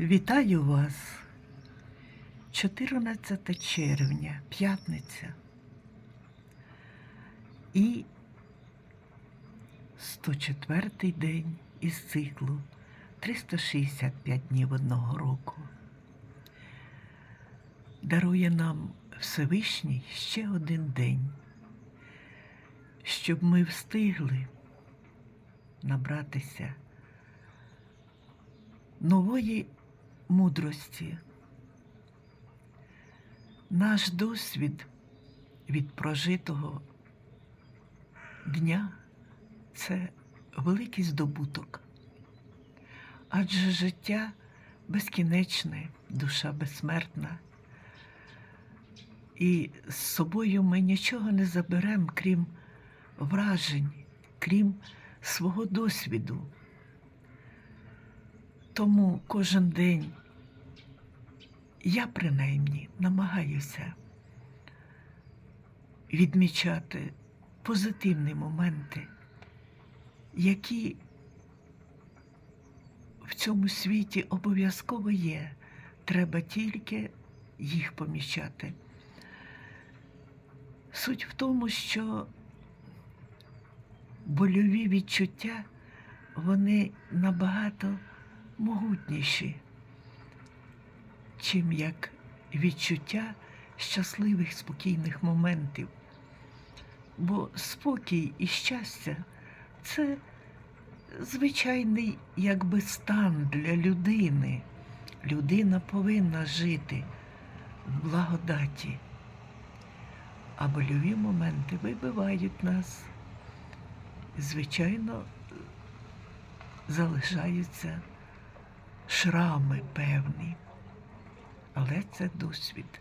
Вітаю вас. 14 червня, п'ятниця. І 104 день із циклу 365 днів одного року. Дарує нам Всевишній ще один день, щоб ми встигли набратися нової мудрості. Наш досвід від прожитого дня це великий здобуток, адже життя безкінечне, душа безсмертна. І з собою ми нічого не заберемо, крім вражень, крім свого досвіду. Тому кожен день я принаймні намагаюся відмічати позитивні моменти, які в цьому світі обов'язково є. Треба тільки їх помічати. Суть в тому, що больові відчуття, вони набагато могутніші, чим як відчуття щасливих, спокійних моментів. Бо спокій і щастя це звичайний якби стан для людини. Людина повинна жити в благодаті. А больові моменти вибивають нас. Звичайно, залишаються шрами певні, але це досвід.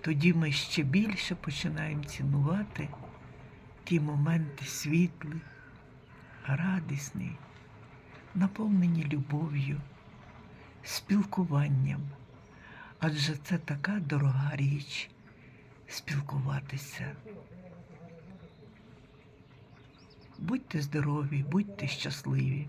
Тоді ми ще більше починаємо цінувати ті моменти світлі, радісні, наповнені любов'ю, спілкуванням. Адже це така дорога річ спілкуватися. Будьте здорові, будьте щасливі.